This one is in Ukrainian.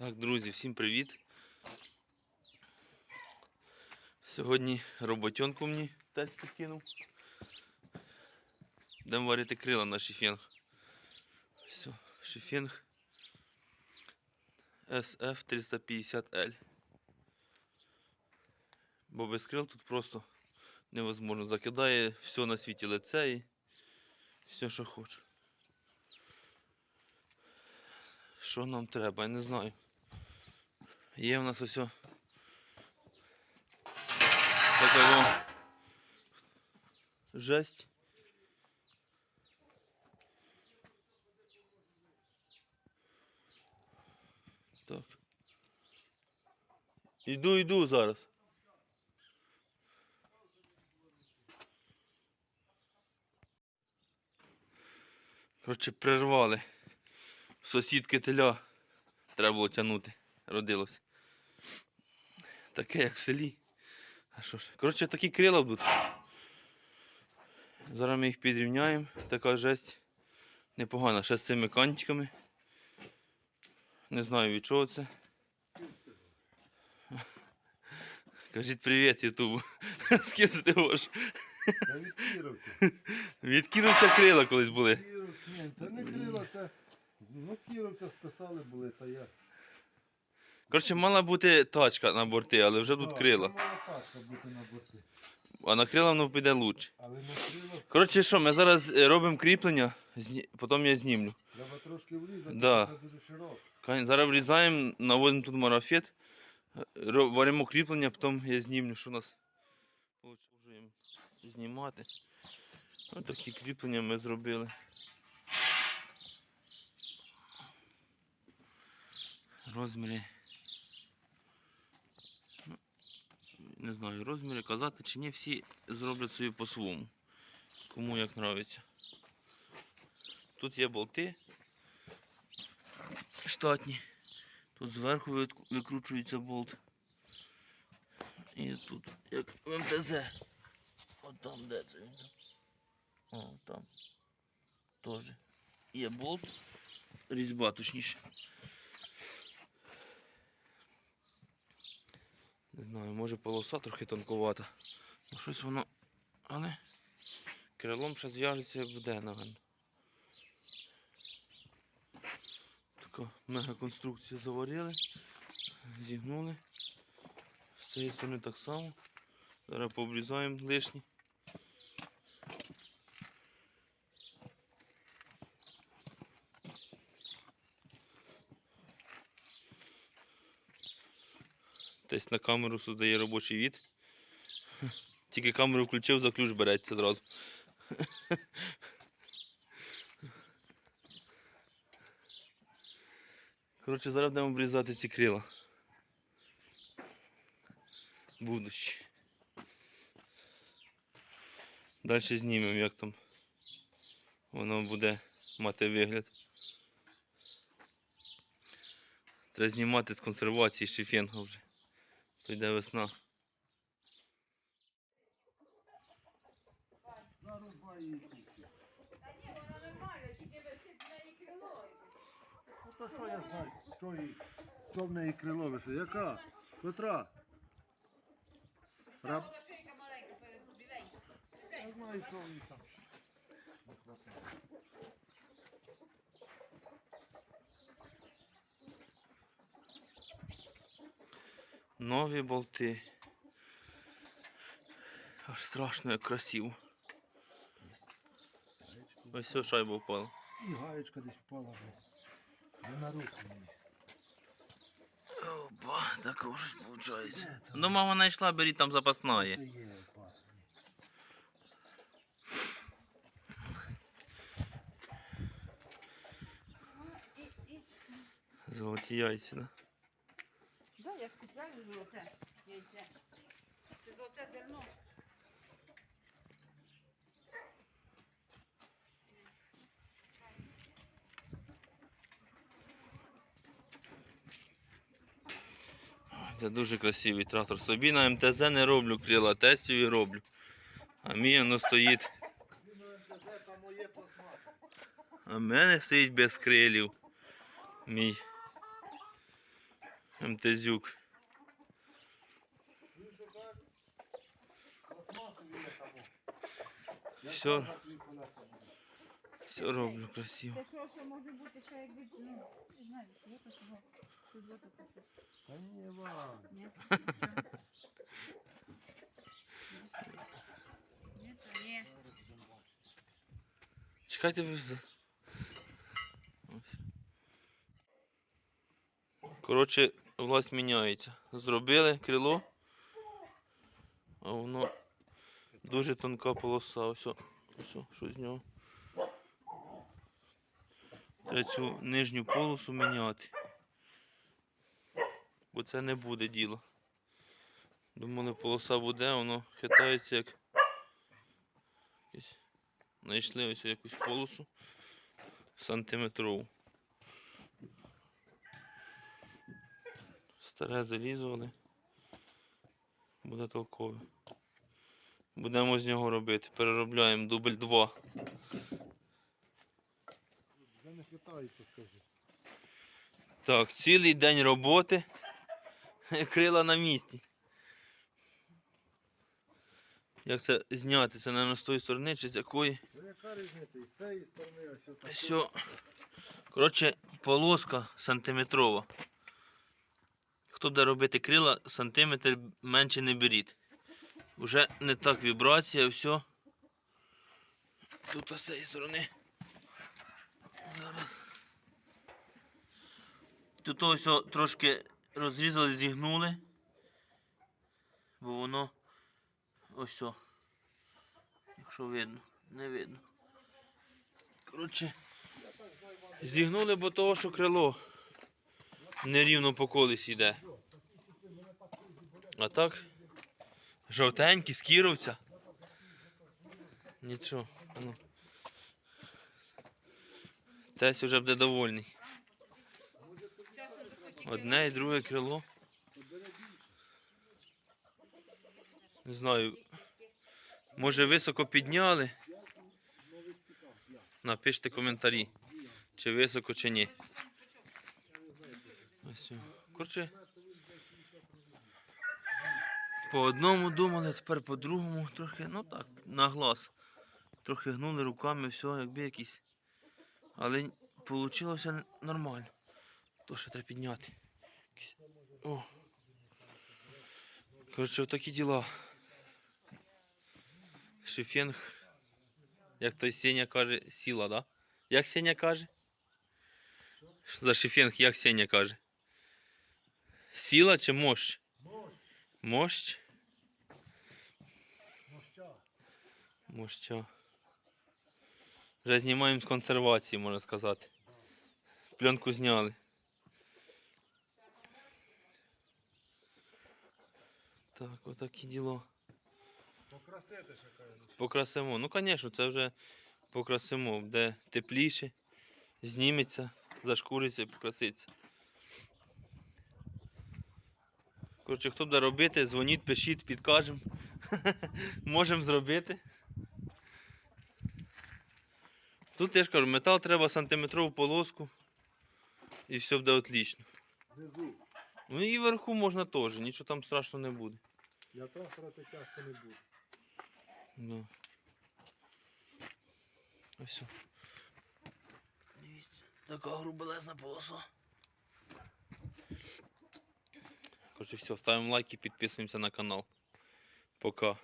Так, друзі, всім привіт. Сьогодні роботенку мені тесть підкинув. Будемо варити крила на шифінг. Все, шифінг SF350L. Бо без крил тут просто невозможно. Закидає все на світі лице і все, що хоче. Що нам треба, я не знаю. Є в нас ось о- така о жесть. Так. Іду, іду зараз. Коротше, прервали. Сусідки теля треба було тягнути. Родилось. Таке, як в селі. А що ж? Коротше, такі крила будуть. Зараз ми їх підрівняємо. Така жесть непогана. Ще з цими кантиками. Не знаю від чого це. Кажіть привіт, Ютубу. З ким це ти можеш? Від Кіровця. Від Кіровця крила колись були. Кіров... Ні, це не крила, це. Ну, Кіровця списали були, та я. Коротше, мала бути тачка на борти, але вже тут крила. А на крила воно піде лучше. Коротше, що, ми зараз е, робимо кріплення, зні- потім я знімлю. треба трошки влізати, Да. це дуже широко. Зараз врізаємо, наводимо тут марафет, е, ро- варимо кріплення, потім я знімлю, що у нас продовжуємо знімати. Ось такі кріплення ми зробили. Розміри. Не знаю, розміри казати чи ні, всі зроблять собі по-своєму. Кому як подобається. Тут є болти штатні. Тут зверху викручується болт. І тут, як в МТЗ. От там де це він. О, там. Теж. Є болт. Різьба точніше. Не знаю, може полоса трохи тонкувата. Ну щось воно. Але крилом ще зв'яжеться і буде, напевно. Така мега конструкція заварили, зігнули. З цієї сторони так само. Зараз пообрізаємо лишні. Десь на камеру создає робочий від. Тільки камеру включив, за ключ береться одразу. Коротше, зараз будемо обрізати ці крила. Будучи. Далі знімемо, як там воно буде мати вигляд. Треба знімати з консервації шифінга вже. То йде весна. Зарубай її тут. Ну то що я знаю, що, в неї крило висить? Яка? Котра? Раб... шийка маленька, біленька. Я знаю, що в ній там. Нові болти. Аж страшно як красиво. Ось все шайба впала. І гаєчка десь впала. Не на руку мені. Опа, так щось виходить. Ну мама знайшла, беріть там запасна є. Золоті яйця, да? Купляю золоте яйце. Це золоте зерно. Це дуже красивий трактор. Собі на МТЗ не роблю крила, тестові роблю. А мій воно стоїть. А в мене стоїть без крилів. Мій. МТЗюк. Я Всьо. кажу, твої колеса будуть. Все роблю красиво. Це що, що може бути ще якби, ну, не знаю, є то чого. Тут є то таке. Та ні, Вань. Ні? Ні, то ні. Чекайте ви за. Ось. Коротше, власть міняється. Зробили крило, а воно дуже тонка полоса. Ось, ось, що з нього. Треба цю нижню полосу міняти. Бо це не буде діло. Думали, полоса буде, воно хитається як. Знайшли ось якусь полосу сантиметрову. Старе залізо, але буде толкове. Будемо з нього робити. Переробляємо дубль 2. Вже не хитається, скажи. Так, цілий день роботи. Крила на місці. Як це зняти? Це, мабуть, з тої сторони чи з якої? Ну яка різниця? І з цієї сторони, ось отак. Все. Коротше, полоска сантиметрова. Хто буде робити крила, сантиметр менше не беріть. Уже не так вібрація, все. Тут з цієї сторони. Зараз. Тут ось трошки розрізали, зігнули. Бо воно ось. Якщо видно, не видно. Коротше, зігнули, бо того, що крило нерівно по колесі йде. А так, жовтенький, з кіровця. Нічого. Ну. Тесь вже буде довольний. Одне і друге крило. Не знаю. Може високо підняли. Напишіть коментарі. Чи високо, чи ні. Коротше. По одному думали, тепер по другому трохи, ну так, на глаз. Трохи гнули руками, все, якби якісь. Але вийшло нормально. То ще треба підняти. О. Коротше, отакі діла. Шефенг, як той Сеня каже, сіла, да? Як Сеня каже? Що за шефенг, як Сеня каже? Сіла чи мощ? Мощ, Мощ? моща. Моща. Вже знімаємо з консервації, можна сказати. Пленку зняли. Так, отакі діла. Покрасити ще кажеш. Покрасимо. Ну, звісно, це вже покрасимо, де тепліше, зніметься, зашкуриться і покраситься. Коротше, хто буде робити, дзвоніть, пишіть, підкажемо. Можемо зробити. Тут я ж кажу, метал треба сантиметрову полоску і все буде отлично. Внизу. Ну і вверху можна теж, нічого там страшного не буде. Для трактора це тяжко не буде. Да. Ось. все. Дивіться, така грубелезна полоса. Короче, все, ставимо лайки, підписуємося на канал. Пока.